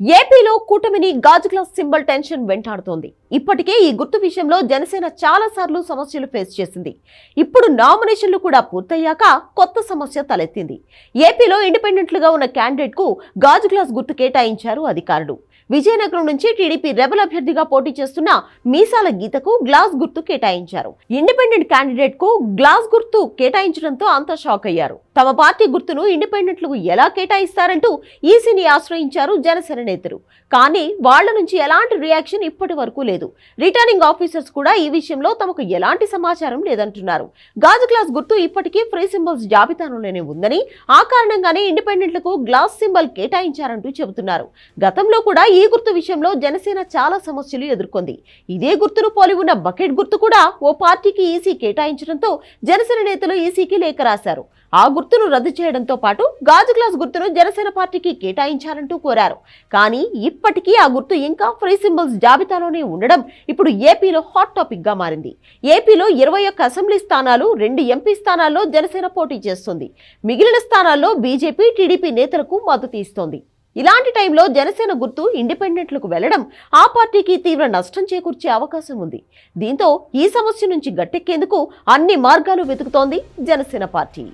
ఏపీలో కూటమిని గాజు గ్లాస్ సింబల్ టెన్షన్ వెంటాడుతోంది. ఇప్పటికే ఈ గుర్తు విషయంలో జనసేన చాలా సార్లు సమస్యలు ఫేస్ చేసింది. ఇప్పుడు నామినేషన్లు కూడా పూర్తయ్యాక కొత్త సమస్య తలెత్తింది. ఏపీలో ఇండిపెండెంట్లుగా ఉన్న క్యాండిడేట్కు గాజు గ్లాస్ గుర్తు కేటాయించారు అధికారులు. విజయనగరం నుంచి టీడీపీ రెబల్ అభ్యర్థిగా పోటీ చేస్తున్న మీసాల గీతకు గ్లాస్ గుర్తు కేటాయించారు. ఇండిపెండెంట్ క్యాండిడేట్కు గ్లాస్ గుర్తు కేటాయించడంతో అంతా షాక్ అయ్యారు. తమ పార్టీ గుర్తును ఇండిపెండెంట్లకు ఎలా కేటాయిస్తారంటూ ఈసీని ఆశ్రయించారు జనసేన నేతలు. కానీ వాళ్ళ నుంచి ఎలాంటి రియాక్షన్ ఇప్పటి వరకు లేదు. రిటర్నింగ్ ఆఫీసర్స్ కూడా ఈ విషయంలో తమకు ఎలాంటి సమాచారం లేదంటున్నారు. గాజు గ్లాస్ గుర్తు ఇప్పటికీ ఫ్రీ సింబల్స్ జాబితాలోనే ఉందని ఆ కారణంగానే ఇండిపెండెంట్లకు గ్లాస్ సింబల్ కేటాయించారంటూ చెబుతున్నారు. గతంలో కూడా ఈ ఈ గుర్తు విషయంలో జనసేన చాలా సమస్యలు ఎదుర్కొంది. ఇదే గుర్తును పోలి ఉన్న బకెట్ గుర్తు కూడా ఓ పార్టీకి ఈసీ కేటాయించడంతో జనసేన నేతలు ఈసీకి లేఖ రాశారు. ఆ గుర్తును రద్దు చేయడంతో పాటు గాజు గ్లాస్ గుర్తును జనసేన పార్టీకి కేటాయించాలంటూ కోరారు. కానీ ఇప్పటికీ ఆ గుర్తు ఇంకా ఫ్రీ సింబల్స్ జాబితాలోనే ఉండడం ఇప్పుడు ఏపీలో హాట్ టాపిక్గా మారింది. ఏపీలో ఇరవై ఒక్క అసెంబ్లీ స్థానాలు రెండు ఎంపీ స్థానాల్లో జనసేన పోటీ చేస్తుంది. మిగిలిన స్థానాల్లో బీజేపీ టీడీపీ నేతలకు మద్దతు ఇస్తోంది. ఇలాంటి టైంలో జనసేన గుర్తు ఇండిపెండెంట్లకు వెళ్ళడం ఆ పార్టీకి తీవ్ర నష్టం చేకూర్చే అవకాశం ఉంది. దీంతో ఈ సమస్య నుంచి గట్టెక్కేందుకు అన్ని మార్గాలు వెతుకుతోంది జనసేన పార్టీ.